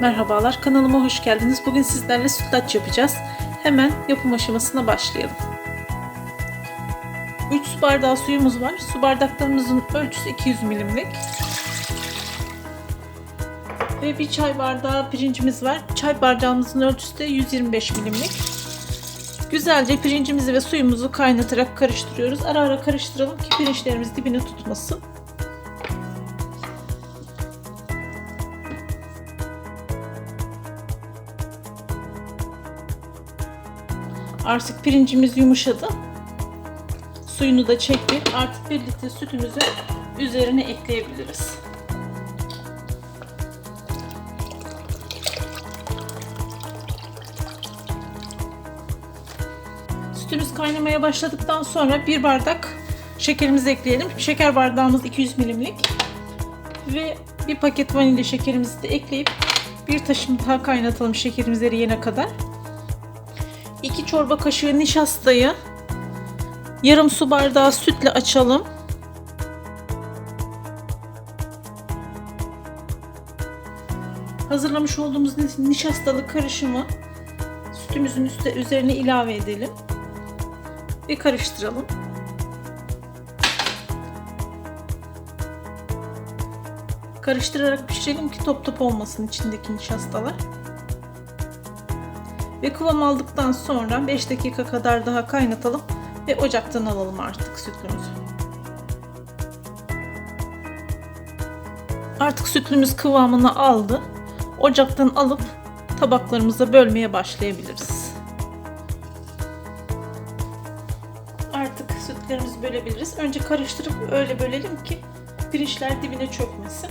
Merhabalar kanalıma hoş geldiniz. Bugün sizlerle sütlaç yapacağız. Hemen yapım aşamasına başlayalım. 3 su bardağı suyumuz var. Su bardaklarımızın ölçüsü 200 milimlik. Ve bir çay bardağı pirincimiz var. Çay bardağımızın ölçüsü de 125 milimlik. Güzelce pirincimizi ve suyumuzu kaynatarak karıştırıyoruz. Ara ara karıştıralım ki pirinçlerimiz dibine tutmasın. Artık pirincimiz yumuşadı. Suyunu da çekti. Artık bir litre sütümüzü üzerine ekleyebiliriz. Sütümüz kaynamaya başladıktan sonra bir bardak şekerimizi ekleyelim. Şeker bardağımız 200 milimlik. Ve bir paket vanilya şekerimizi de ekleyip bir taşım daha kaynatalım şekerimiz eriyene kadar. 2 çorba kaşığı nişastayı yarım su bardağı sütle açalım. Hazırlamış olduğumuz nişastalı karışımı sütümüzün üstte üzerine ilave edelim ve karıştıralım. Karıştırarak pişirelim ki top top olmasın içindeki nişastalar. Ve kıvam aldıktan sonra 5 dakika kadar daha kaynatalım ve ocaktan alalım artık sütlümüzü. Artık sütlümüz kıvamını aldı. Ocaktan alıp tabaklarımıza bölmeye başlayabiliriz. Artık sütlerimizi bölebiliriz. Önce karıştırıp öyle bölelim ki pirinçler dibine çökmesin.